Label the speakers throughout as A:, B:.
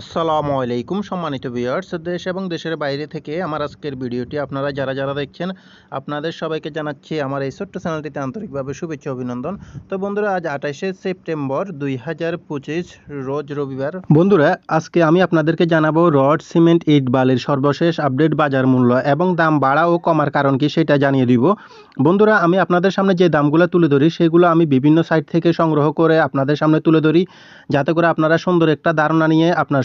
A: আসসালামু আলাইকুম, সম্মানিত ভিউয়ার্স দেশ এবং দেশের বাইরে থেকে আমার আজকের ভিডিওটি আপনারা যারা যারা দেখছেন, আপনাদের সবাইকে জানাচ্ছি আমার এই ছোট্ট চ্যানেলটিতে আন্তরিকভাবে শুভেচ্ছা অভিনন্দন। তো বন্ধুরা, আজ আঠাশে সেপ্টেম্বর দুই হাজার পঁচিশ, রোজ রবিবার। বন্ধুরা, আজকে আমি আপনাদেরকে জানাব রড, সিমেন্ট, ইট, বালির সর্বশেষ আপডেট বাজার মূল্য এবং দাম বাড়া ও কমার কারণ কি সেটা জানিয়ে দিব। বন্ধুরা, আমি আপনাদের সামনে যে দামগুলো তুলে ধরি, সেগুলো আমি বিভিন্ন সাইট থেকে সংগ্রহ করে আপনাদের সামনে তুলে ধরি, যাতে করে আপনারা সুন্দর একটা ধারণা নিয়ে আপনার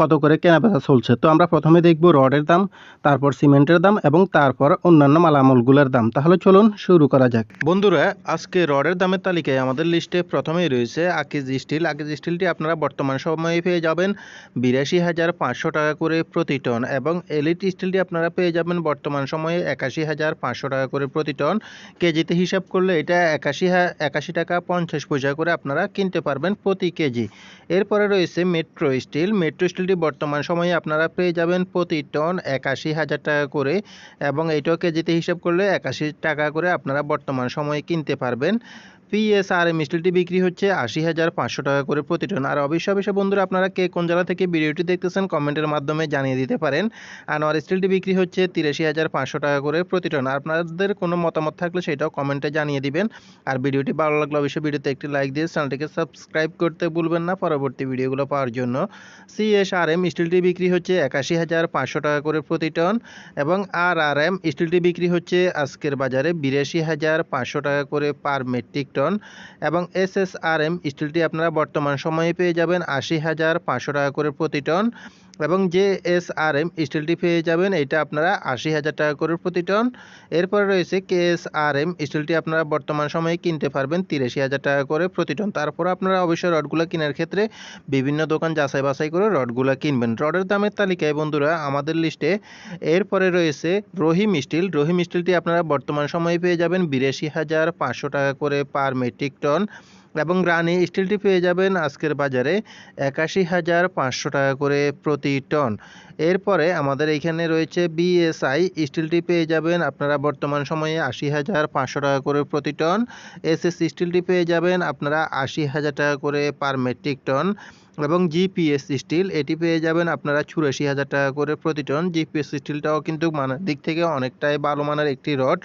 A: কত করে কেনা বেচা চলছে? তো আমরা প্রথমে দেখব রডের দাম, তারপর সিমেন্টের দাম এবং তারপর অন্যান্য মালামালগুলোর দাম। তাহলে চলুন শুরু করা যাক। বন্ধুরা, আজকে রডের দামের তালিকায় আমাদের লিস্টে প্রথমেই রয়েছে আকিজ স্টিল। আকিজ স্টিলটি আপনারা বর্তমান সময়ে পেয়ে যাবেন বিরাশি হাজার পাঁচশো টাকা করে প্রতি টন এবং এলিট স্টিলটি আপনারা পেয়ে যাবেন বর্তমান সময়ে একাশি হাজার পাঁচশো টাকা করে প্রতি টন। কেজিতে হিসাব করলে এটা একাশি একাশি টাকা পঞ্চাশ পয়সা করে আপনারা কিনতে পারবেন প্রতি কেজি। এরপরে রয়েছে মেট্রো স্টিল। মেট্রো স্টিলটি বর্তমান সময়ে আপনারা পেয়ে যাবেন প্রতি টন একাশি হাজার টাকা করে এবং এইটাও কেজিতে হিসাব করলে একাশি টাকা করে আপনারা বর্তমান সময়ে কিনতে পারবেন। পিএসআরএম স্টিলটি বিক্রি হচ্ছে আশি হাজার পাঁচশো টাকা করে প্রতি টন আর অবশ্যই অবশ্যই বন্ধুরা আপনারা কে কোন জেলা থেকে ভিডিওটি দেখতেছেন কমেন্টের মাধ্যমে জানিয়ে দিতে পারেন। আনোয়ার স্টিলটি বিক্রি হচ্ছে তিরাশি হাজার পাঁচশো টাকা করে প্রতি টন আপনাদের কোনো মতামত থাকলে সেটাও কমেন্টে জানিয়ে দিবেন। আর ভিডিওটি ভালো লাগলে অবশ্যই ভিডিওতে একটি লাইক দিয়ে চ্যানেলটিকে সাবস্ক্রাইব করতে ভুলবেন না পরবর্তী ভিডিওগুলো পাওয়ার জন্য। সিএসআরএম স্টিলটি বিক্রি হচ্ছে একাশি হাজার পাঁচশো টাকা করে প্রতি টন এবং আর আর এম স্টিলটি বিক্রি হচ্ছে আজকের বাজারে বিরাশি হাজার পাঁচশো টাকা করে পার মেট্রিক টন এবং এসএসআরএম স্টিলটি আপনারা বর্তমান সময়ে পেয়ে যাবেন আশি হাজার পাঁচশো টাকা করে প্রতি টন। এবং যে এস আর এম স্টিলটি পেয়ে যাবেন, এটা আপনারা আশি হাজার টাকা করে প্রতি টন। এরপরে রয়েছে কে এস আর এম স্টিলটি আপনারা বর্তমান সময়ে কিনতে পারবেন তিরাশি হাজার টাকা করে প্রতি টন। তারপর আপনারা অবশ্যই রডগুলো কেনার ক্ষেত্রে বিভিন্ন দোকান যাচাই বাছাই করে রডগুলো কিনবেন। রডের দামের তালিকায় বন্ধুরা, আমাদের লিস্টে এরপরে রয়েছে রহিম স্টিল। রহিম স্টিলটি আপনারা বর্তমান সময়ে পেয়ে যাবেন বিরাশি হাজার পাঁচশো টাকা করে পার মেট্রিক টন। এবং রানি স্টিলটি পেয়ে যাবেন আজকের বাজারে একাশি হাজার পাঁচশো টাকা করে প্রতি টন। এরপরে আমাদের এইখানে রয়েছে বিএসআই, স্টিলটি পেয়ে যাবেন আপনারা বর্তমান সময়ে আশি হাজার পাঁচশো টাকা করে প্রতি টন। এসএস স্টিলটি পেয়ে যাবেন আপনারা আশি হাজার টাকা করে পার মেট্রিক টন। এবং জিপিএস স্টিল এটি পেয়ে যাবেন আপনারা চুরাশি হাজার টাকা করে প্রতি টন জিপিএস স্টিলটাও কিন্তু মানের দিক থেকে অনেকটাই ভালো মানের একটি রড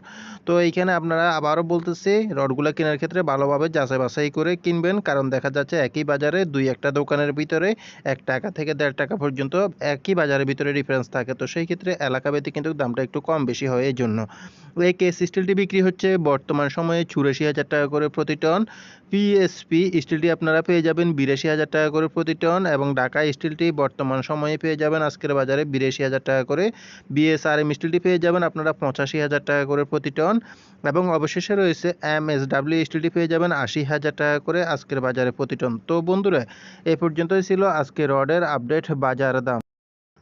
A: তো এইখানে আপনারা আবারও বলতেছি রডগুলো কেনার ক্ষেত্রে ভালোভাবে যাচাই বাছাই করে কিনবেন। কারণ দেখা যাচ্ছে একই বাজারে দুই একটা দোকানের ভিতরে এক টাকা থেকে দেড় টাকা পর্যন্ত একই বাজারের ভিতরে ডিফারেন্স থাকে। তো সেই ক্ষেত্রে এলাকাভেদে কিন্তু দামটা একটু কম বেশি হয় এই জন্য এই কেস স্টিলটি বিক্রি হচ্ছে বর্তমান সময়ে চুরাশি হাজার টাকা করে প্রতি টন পিএসপি স্টিলটি আপনারা পেয়ে যাবেন বিরাশি হাজার টাকা করে প্রতি টন এবং ঢাকা স্টিলটি বর্তমান সময়ে পেয়ে যাবেন আজকের বাজারে বিরাশি হাজার টাকা করে। বিএসআরএম স্টিলটি পেয়ে যাবেন আপনারা পঁচাশি হাজার টাকা করে প্রতি টন এবং অবশেষে রয়েছে এম এস ডাব্লিউ স্টিলটি পেয়ে যাবেন আশি হাজার টাকা করে আজকের বাজারে প্রতি টন। তো বন্ধুরা, এ পর্যন্তই ছিল আজকে রডের আপডেট বাজার দাম।